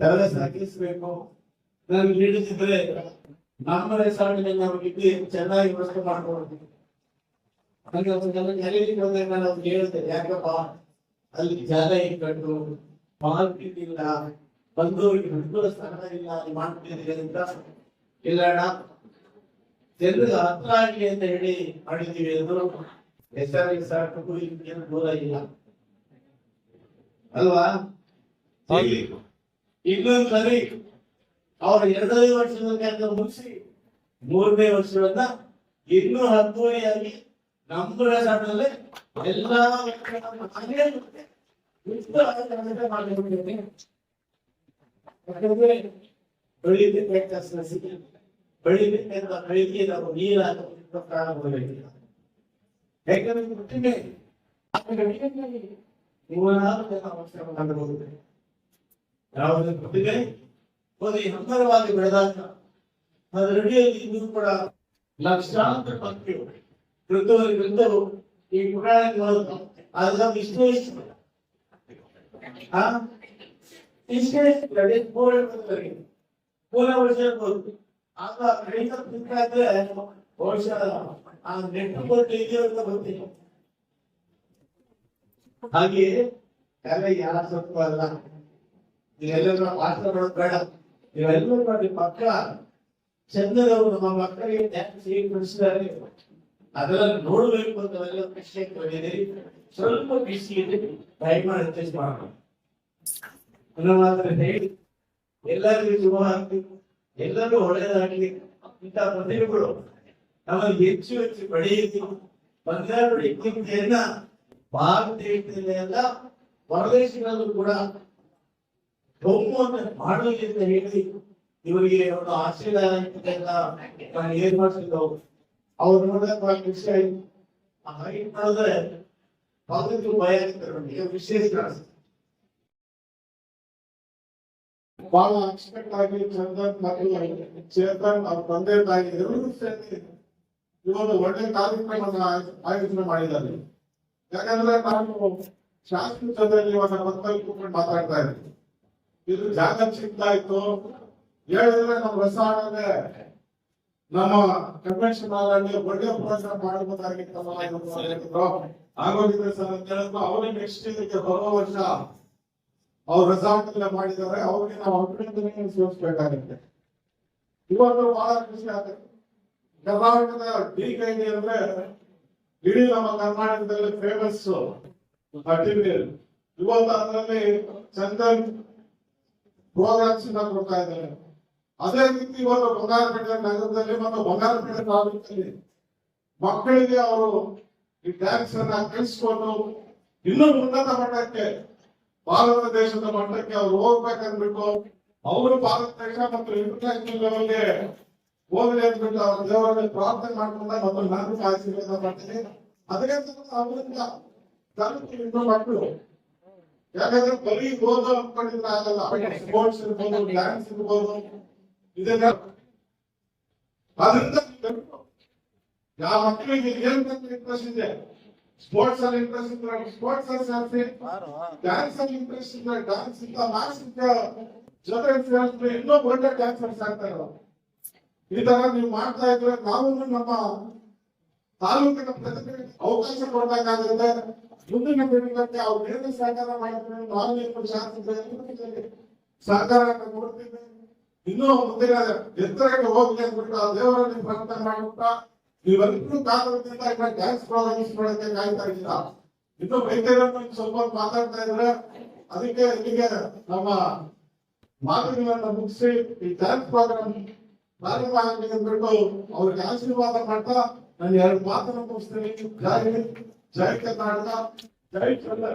ಎಲ್ಲ ಸಾಗಿಸ್ಬೇಕು. ನಾನು ಹಿಡಿದಿದ್ರೆ ನಮ್ಮ ರೆಸಾರ್ಟ್ನಲ್ಲಿ ನಾವು ಇಲ್ಲಿ ಚೆನ್ನಾಗಿ ವ್ಯವಸ್ಥೆ ಮಾಡ್ಕೊಳ್ತೀವಿ ಹಾಗೆ ಅವ್ರಿಗೆಲ್ಲ ನೆಲೆಯಲ್ಲಿ ಬಂದಾಗ ನಾನು ಅವ್ರಿಗೆ ಹೇಳ್ದೆ ಯಾಕಪ್ಪ, ಅಲ್ಲಿ ಜಾಗ ಇಟ್ಕೊಂಡು ಮಾರ್ಕೆಟ್ ಇಲ್ಲ ಬಂದು ಅನುಕೂಲ ಸ್ಥಾನ ಇಲ್ಲ, ಅಲ್ಲಿ ಮಾಡ್ತಿದ್ದೀರಿ ಅಂತ ಇಲ್ಲ ಜನರಿಗೆ ಹತ್ರ ಆಗಲಿ ಅಂತ ಹೇಳಿ ಮಾಡಿದ್ದೀವಿ ಅಂದ್ರು, ಎಸ್ ಆರ್ ಏನು ದೂರ ಇಲ್ಲ. ಅಲ್ವಾ? ಇನ್ನೊಂದು ಸರಿ ಅವ್ರ ಎರಡನೇ ವರ್ಷದ ಕೆಲಸ ಮುಗಿಸಿ ಮೂರನೇ ವರ್ಷವನ್ನ ಇನ್ನೂ ಹತ್ತುವರಿಯಾಗಿ ನಮ್ಮ ರೆಸಾರ್ಟ್ನಲ್ಲೇ ಎಲ್ಲಾ ಬೆಳಿಬೇಕಂತ ಬೆಳಿಗ್ಗೆ ನಾವು ಯಾಕಂದ್ರೆ ಯಾವುದೇ ಹುಟ್ಟಿಗೆ ಒಂದು ಹಂಬರವಾಗಿ ಬೆಳೆದಾಗ ಅದರಡಿಯಲ್ಲಿ ಇನ್ನೂ ಕೂಡ ಲಕ್ಷಾಂತರ ಮಕ್ಕಳು ವೃದ್ಧರು ಈ ಪುರಾಣ ಅದನ್ನ ವಿಶ್ಲೇಷ ಆ? ಇಷ್ಟೇ ಕಡೆ ಪೂರ್ಣ ಬರ್ತಾರೆ. ಪೂರ್ಣ ವರ್ಷ. ಆಗ ರೈತ ತಿಂತಾದ್ರೆ ಬಹುಶಃ ಆ ನೆಟ್ಟು ಕೊಟ್ಟು ಅಂತ ಗೊತ್ತಿಲ್ಲ. ಹಾಗೆ ತಲೆ ಯಾರ ಸತ್ವ ಅಲ್ಲ? ನೀವೆಲ್ಲರೂ ಮಾಡೋದು ಬೇಡ. ನೀವೆಲ್ಲರೂ ಮಾಡಿ ಪಕ್ಕ ಚಂದದವರು ನಮ್ಮ ಮಕ್ಕಳಿಗೆ ಬಿಡಿಸಿದ್ದಾರೆ ಅದೆಲ್ಲ ನೋಡ್ಬೇಕು ಅಂತ ಎಲ್ಲ ಕಷ್ಟ ಬಂದಿದೆ ಸ್ವಲ್ಪ ಬಿಸಿ ಇದೆ ದಯಮಾಡಿ ಅಡ್ಜಸ್ಟ್ ಮಾಡೋಣ ಹೇಳಿ. ಎಲ್ಲರಿಗೂ ಶುಭ ಆಗ್ಲಿ. ಎಲ್ಲರೂ ಒಳ್ಳೆಯದಾಗ್ಲಿ ಇಂಥ ಪ್ರತಿಭೆಗಳು ನಮಗೆ ಹೆಚ್ಚು ಹೆಚ್ಚು ಬೆಳೆಯಿತು ಇತ್ತೀಚೆಯನ್ನ ಭಾರತ ಹೊರದೇಶಗಳಲ್ಲೂ ಕೂಡ ಹೋಮವನ್ನು ಮಾಡಲಿ ಅಂತ ಹೇಳಿ ಇವರಿಗೆ ಒಂದು ಆಶೀರ್ವಾದ ನಾನು ಏನ್ ಮಾಡ್ತಿದ್ದೋ ಅವ್ರು ನೋಡಿದಾಗ ಬಹಳ ಖುಷಿ ಆಯ್ತು. ಪಾಸಿಟಿವ್ ಭಯ ವಿಶೇಷ ಬಹಳ ಎಕ್ಸ್ಪೆಕ್ಟ್ ಆಗಿ ಚಂದನ್ ಚೇತನ್ ಅವ್ರ ತಂದೆ ತಾಯಿ, ಎಲ್ಲರೂ ಸೇರಿ ಒಳ್ಳೆ ಕಾರ್ಯಕ್ರಮವನ್ನು ಆಯೋಜನೆ ಮಾಡಿದ್ದಾರೆ. ಯಾಕಂದ್ರೆ ನಾನು ಶಾಶ್ವತದಲ್ಲಿ ಇವಾಗ ಮಕ್ಕಳು ಕೂತ್ಕೊಂಡು ಮಾತಾಡ್ತಾ ಇದ್ದೀನಿ. ಇದು ಜಾಗ ಇತ್ತು ಹೇಳಿದ್ರೆ ನಮ್ಮ ರಸಾಯನ ನಮ್ಮ ಕನ್ವೆನ್ಷನ್ ಅಲ್ಲಿ ಒಳ್ಳೆ ಪ್ರೋಗ್ರಾಮ್ ಮಾಡಬೇಕಾಗಿತ್ತು ಆಗೋಗಿದೆ ಸರ್, ಅಂತ ಹೇಳಿದ್ರು ಅವ್ರಿಗೆ ನೆಕ್ಸ್ಟ್ ಇದಕ್ಕೆ ಬರೋ ವರ್ಷ ಅವ್ರ ರೆಸಾರ್ಟ್ ಮಾಡಿದ್ದಾರೆ. ಅವ್ರಿಗೆ ನಾವು ಅಭಿನಂದನೆ ಸಲ್ಲಿಸಬೇಕಾಗುತ್ತೆ. ಇವತ್ತು ಬಹಳ ಖುಷಿ ಆಗುತ್ತೆ. ಕರ್ನಾಟಕದ ಡಿ ಕೈಡಿ ಅಂದ್ರೆ ಇಡೀ ನಮ್ಮ ಕರ್ನಾಟಕದಲ್ಲಿ ಫೇಮಸ್ ಮಟೀರಿಯಲ್ ಇವತ್ತು ಅದರಲ್ಲಿ ಚಂದನ್ ಪ್ರೋಗ್ರಾಮ್ಸ್ ಕೊಡ್ತಾ ಇದ್ದಾರೆ. ಅದೇ ರೀತಿ ಇವತ್ತು ಬಂಗಾರಪೇಟೆ ನಗರದಲ್ಲಿ ಮತ್ತು ಬಂಗಾರಪೇಟೆ ತಾಲೂಕಲ್ಲಿ ಮಕ್ಕಳಿಗೆ ಅವರು ಈ ಡ್ಯಾನ್ಸ್ ಅನ್ನ ಕಲಿಸ್ಕೊಂಡು ಇನ್ನೂ ಉನ್ನತ ಮಟ್ಟಕ್ಕೆ, ಭಾರತ ದೇಶದ ಮಟ್ಟಕ್ಕೆ ಅವ್ರು ಹೋಗ್ಬೇಕಂದ್ಬಿಟ್ಟು ಅವರು ಭಾರತ ದೇಶ ಮತ್ತು ಇಂಟರ್ನ್ಯಾಷನಲ್ ಲೆವೆಲ್ಗೆ ಹೋಗ್ಲಿ ಅಂದ್ಬಿಟ್ಟು ಅವ್ರ ದೇವರಲ್ಲಿ ಪ್ರಾರ್ಥನೆ ಮಾಡ್ಕೊಂಡಾಗ ಮತ್ತು ನಾನು ಆಶೀರ್ವಾದ ಮಾಡ್ತೀನಿ. ಅದಕ್ಕೆ ಅವರಿಂದ ಕಲಿತು ಇನ್ನೂ ಮಕ್ಕಳು ಯಾಕಂದ್ರೆ ಬರೀ ಓದೋ ಅನ್ಕೊಂಡಿದ್ರೆ ಆಗಲ್ಲ. ಸ್ಪೋರ್ಟ್ಸ್ ಇರ್ಬೋದು ಡ್ಯಾನ್ಸ್ ಇರ್ಬೋದು ಇದೆಲ್ಲ. ಅದರಿಂದ. ಯಾವ ಮಕ್ಕಳಿಗೆ ಏನ್ ಇಂಟ್ರೆಸ್ಟ್ ಇದೆ? ಸ್ಪೋರ್ಟ್ಸ್ ಅಲ್ಲಿ ಇಂಟ್ರೆಸ್ಟ್ ಇದ್ರೆ ಸ್ಪೋರ್ಟ್ಸ್ ಅಲ್ಲಿ ಸೇರಿಸಿ. ಡ್ಯಾನ್ಸ್ ಅಲ್ಲಿ ಇಂಟ್ರೆಸ್ಟ್ ಇದ್ರೆ ಡ್ಯಾನ್ಸ್ ಇಂದ ಮ್ಯಾಥ್ಸ್ ಜೊತೆ ಸೇರಿಸಿದ್ರೆ ಇನ್ನೂ ಒಳ್ಳೆ ಡ್ಯಾನ್ಸರ್ಸ್ ಆಗ್ತಾರೆ ಈ ತರ ನೀವು ಮಾಡ್ತಾ ಇದ್ರೆ ನಾವು ನಮ್ಮ ತಾಲೂಕಿನ ಪ್ರತಿಭೆಗೆ ಅವಕಾಶ ಕೊಡಬೇಕಾಗುತ್ತೆ. ಮುಂದಿನ ಪೀಳಿಗೆಗೆ ಅವ್ರು ಹೇಗೆ ಸಹಕಾರ ಮಾಡಿದ್ರೆ ನಾನು ಏನು ಶಾಸಕರಲ್ಲಿ ಸಹಕಾರ ಕೊಡ್ತೀನಿ ಇನ್ನೂ ಮುಂದಿನ ಎತ್ತರಕ್ಕೆ ಹೋಗ್ಲಿ ಅಂದ್ಬಿಟ್ಟು ಆ ದೇವರಲ್ಲಿ ಪ್ರಾರ್ಥನೆ ಮಾಡ್ಬಿಟ್ಟ ನೀವೆಲ್ಲರೂ ಕಾಲದಿಂದ ಡ್ಯಾನ್ಸ್ ಪ್ರೋಗ್ರಾಮ್ಸ್ ಮಾಡಕ್ಕೆ ಕಾಯ್ತಾ ಇಲ್ಲ ಇನ್ನು ವೈದ್ಯರನ್ನು ಸ್ವಲ್ಪ ಮಾತಾಡ್ತಾ ಇದ್ರೆ ಅದಕ್ಕೆ ಇಲ್ಲಿಗೆ ನಮ್ಮ ಮಾತುಗಳನ್ನ ಮುಗಿಸಿ ಈ ಡ್ಯಾನ್ಸ್ ಪ್ರೋಗ್ರಾಮ್ ಪ್ರಾರಂಭ ಆಗಲಿ ಅಂದ್ಬಿಟ್ಟು ಅವ್ರಿಗೆ ಆಶೀರ್ವಾದ ಮಾಡ್ತಾ ನಾನು ಎರಡು ಮಾತನ್ನು ಮುಗಿಸ್ತೇನೆ. ಜೈ ಜೈ ಕರ್ನಾಟಕ, ಜೈ ಚಂದ್ರ